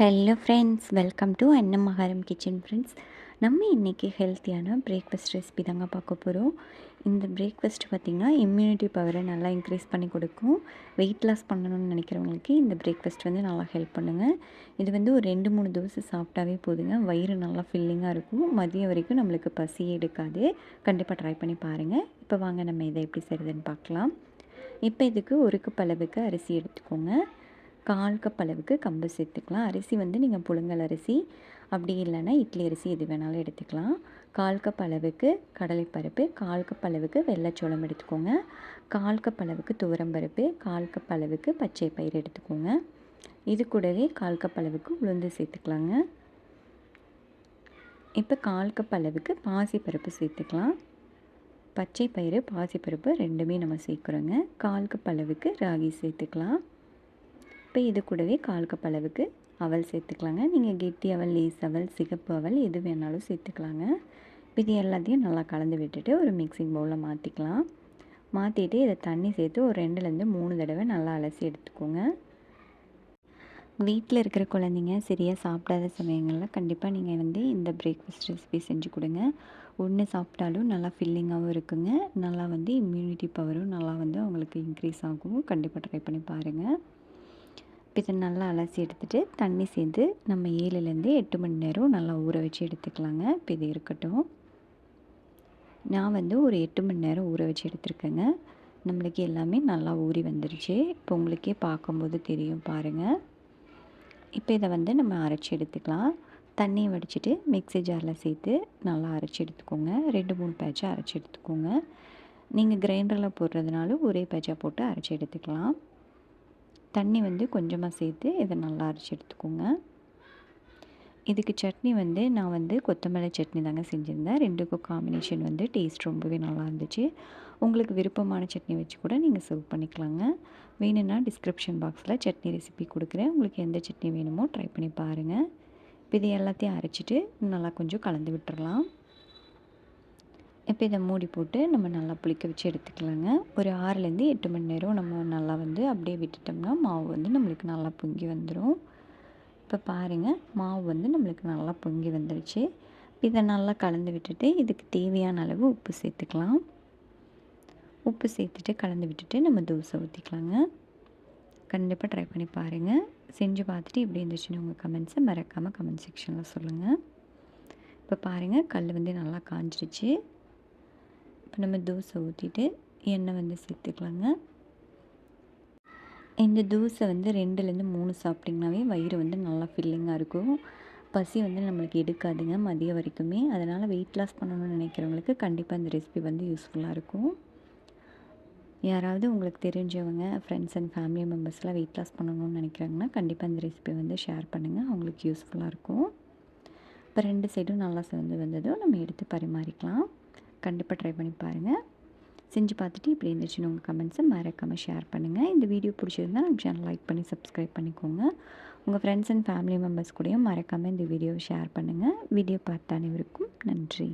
Hello friends welcome to அன்னம் மகாரம் kitchen friends நம்ம இன்றைக்கி ஹெல்த்தியான பிரேக்ஃபாஸ்ட் ரெசிபி தாங்க பார்க்க போகிறோம் இந்த பிரேக்ஃபாஸ்ட் பார்த்திங்கன்னா இம்யூனிட்டி பவரை நல்லா இன்க்ரீஸ் பண்ணி கொடுக்கும். வெயிட் லாஸ் பண்ணணும்னு நினைக்கிறவங்களுக்கு இந்த பிரேக்ஃபாஸ்ட் வந்து நல்லா ஹெல்ப் பண்ணுங்கள் இது வந்து ஒரு ரெண்டு மூணு தோசை சாப்பிட்டாவே போதுங்க. வயிறு நல்லா ஃபில்லிங்காக இருக்கும். மதியம் வரைக்கும் நம்மளுக்கு பசியே எடுக்காது. கண்டிப்பாக ட்ரை பண்ணி பாருங்கள் இப்போ வாங்க நம்ம இதை எப்படி செய்கிறதுன்னு பார்க்கலாம். இப்போ இதுக்கு ஒரு கப் அளவுக்கு அரிசி எடுத்துக்கோங்க. கால் கப் அளவுக்கு கம்பு சேர்த்துக்கலாம். அரிசி வந்து நீங்கள் புழுங்கல் அரிசி அப்படி இல்லைன்னா இட்லி அரிசி எது வேணாலும் எடுத்துக்கலாம். கால் கப் அளவுக்கு கடலைப்பருப்பு கால் கப் அளவுக்கு வெள்ளைச்சோளம் எடுத்துக்கோங்க. கால் கப் அளவுக்கு துவரம்பருப்பு கால் கப் அளவுக்கு பச்சை பயிர் எடுத்துக்கோங்க. இது கூடவே கால் கப் அளவுக்கு உளுந்து சேர்த்துக்கலாங்க. இப்போ கால் கப் அளவுக்கு பாசிப்பருப்பு சேர்த்துக்கலாம். பச்சை பயிறு பாசிப்பருப்பு ரெண்டுமே நம்ம சேர்க்குறோங்க. கால் கப் அளவுக்கு ராகி சேர்த்துக்கலாம். இப்போ இது கூடவே கால் கப் அளவுக்கு அவல் சேர்த்துக்கலாங்க. நீங்கள் கெட்டி அவல் லேஸ் அவல் சிகப்பு அவல் எது வேணாலும் சேர்த்துக்கலாங்க. இது எல்லாத்தையும் நல்லா கலந்து விட்டுட்டு ஒரு மிக்சிங் பவுலில் மாற்றிக்கலாம் மாற்றிட்டு இதை தண்ணி சேர்த்து ஒரு ரெண்டுலேருந்து மூணு தடவை நல்லா அலசி எடுத்துக்கோங்க. வீட்டில் இருக்கிற குழந்தைங்க சரியாக சாப்பிடாத சமயங்களில் கண்டிப்பாக நீங்கள் வந்து இந்த பிரேக்ஃபாஸ்ட் ரெசிபி செஞ்சு கொடுங்க. ஒன்று சாப்பிட்டாலும் நல்லா ஃபில்லிங்காகவும் இருக்குங்க. நல்லா வந்து இம்யூனிட்டி பவரும் நல்லா வந்து அவங்களுக்கு இன்க்ரீஸ் ஆகும். கண்டிப்பாக ட்ரை பண்ணி பாருங்கள் இதை நல்லா அலசி எடுத்துகிட்டு தண்ணி சேர்ந்து நம்ம ஏழுலேருந்து எட்டு மணி நேரம் நல்லா ஊற வச்சு எடுத்துக்கலாங்க. இப்போ இது இருக்கட்டும். நான் வந்து ஒரு எட்டு மணி நேரம் ஊற வச்சு எடுத்துருக்கேங்க. நம்மளுக்கு எல்லாமே நல்லா ஊறி வந்துருச்சு. இப்போ உங்களுக்கே பார்க்கும்போது தெரியும் பாருங்கள் இப்போ இதை வந்து நம்ம அரைச்சி எடுத்துக்கலாம். தண்ணியை வடிச்சிட்டு மிக்ஸி ஜாரில் சேர்த்து நல்லா அரைச்சி எடுத்துக்கோங்க. ரெண்டு மூணு பேட்சாக அரைச்சி எடுத்துக்கோங்க. நீங்கள் கிரைண்டரில் போடுறதுனால ஒரே பேட்சாக போட்டு அரைச்சி எடுத்துக்கலாம். தண்ணி வந்து கொஞ்சமாக சேர்த்து இதை நல்லா அரைச்சி எடுத்துக்கோங்க. இதுக்கு சட்னி வந்து நான் வந்து கொத்தமல்லி சட்னி தாங்க செஞ்சுருந்தேன். ரெண்டுக்கும் காம்பினேஷன் வந்து டேஸ்ட் ரொம்பவே நல்லா இருந்துச்சு. உங்களுக்கு விருப்பமான சட்னி வச்சு கூட நீங்கள் சர்வ் பண்ணிக்கலாங்க. வேணும்னா டிஸ்கிரிப்ஷன் பாக்ஸில் சட்னி ரெசிபி கொடுக்குறேன். உங்களுக்கு எந்த சட்னி வேணுமோ ட்ரை பண்ணி பாருங்கள் இப்போ இது எல்லாத்தையும் அரைச்சிட்டு நல்லா கொஞ்சம் கலந்து விட்டுறலாம். இப்போ இதை மூடி போட்டு நம்ம நல்லா புளிக்க வச்சு எடுத்துக்கலாங்க. ஒரு ஆறுலேருந்து எட்டு மணி நேரம் நம்ம நல்லா வந்து அப்படியே விட்டுட்டோம்னா மாவு வந்து நம்மளுக்கு நல்லா பொங்கி வந்துடும் இப்போ பாருங்கள் மாவு வந்து நம்மளுக்கு நல்லா பொங்கி வந்துடுச்சு இதை நல்லா கலந்து விட்டுட்டு இதுக்கு தேவையான அளவு உப்பு சேர்த்துக்கலாம். உப்பு சேர்த்துட்டு கலந்து விட்டுட்டு நம்ம தோசை ஊற்றிக்கலாங்க கண்டிப்பாக ட்ரை பண்ணி பாருங்கள் செஞ்சு பார்த்துட்டு எப்படி இருந்துச்சுன்னு உங்கள் கமெண்ட்ஸை மறக்காமல் கமெண்ட் செக்ஷனில் சொல்லுங்கள் இப்போ பாருங்கள் கல் வந்து நல்லா காஞ்சிருச்சு. இப்போ நம்ம தோசை ஊற்றிட்டு எண்ணெய் வந்து சேர்த்துக்கலாங்க. இந்த தோசை வந்து ரெண்டுலேருந்து மூணு சாப்பிட்டிங்கனாவே வயிறு வந்து நல்லா ஃபில்லிங்காக இருக்கும். பசி வந்து நம்மளுக்கு எடுக்காதுங்க மதியம் வரைக்குமே. அதனால் வெயிட் லாஸ் பண்ணணும்னு நினைக்கிறவங்களுக்கு கண்டிப்பாக இந்த ரெசிபி வந்து யூஸ்ஃபுல்லாக இருக்கும். யாராவது உங்களுக்கு தெரிஞ்சவங்க ஃப்ரெண்ட்ஸ் அண்ட் ஃபேமிலி மெம்பர்ஸ்லாம் வெயிட் லாஸ் பண்ணணும்னு நினைக்கிறாங்கன்னா கண்டிப்பாக இந்த ரெசிபி வந்து ஷேர் பண்ணுங்கள் அவங்களுக்கு யூஸ்ஃபுல்லாக இருக்கும். இப்போ ரெண்டு சைடும் நல்லா சேர்ந்து வந்ததும் நம்ம எடுத்து பரிமாறிக்கலாம். கண்டிப்பாக ட்ரை பண்ணி பாருங்கள் செஞ்சு பார்த்துட்டு இப்படி இருந்துச்சுன்னு உங்கள் கமெண்ட்ஸை மறக்காமல் ஷேர் பண்ணுங்கள் இந்த வீடியோ பிடிச்சிருந்தால் நம்ம சேனல் லைக் பண்ணி சப்ஸ்கிரைப் பண்ணிக்கோங்க. உங்கள் ஃப்ரெண்ட்ஸ் அண்ட் ஃபேமிலி மெம்பர்ஸ் கூடயும் மறக்காமல் இந்த வீடியோவை ஷேர் பண்ணுங்கள் வீடியோ பார்த்த அனைவருக்கும் நன்றி.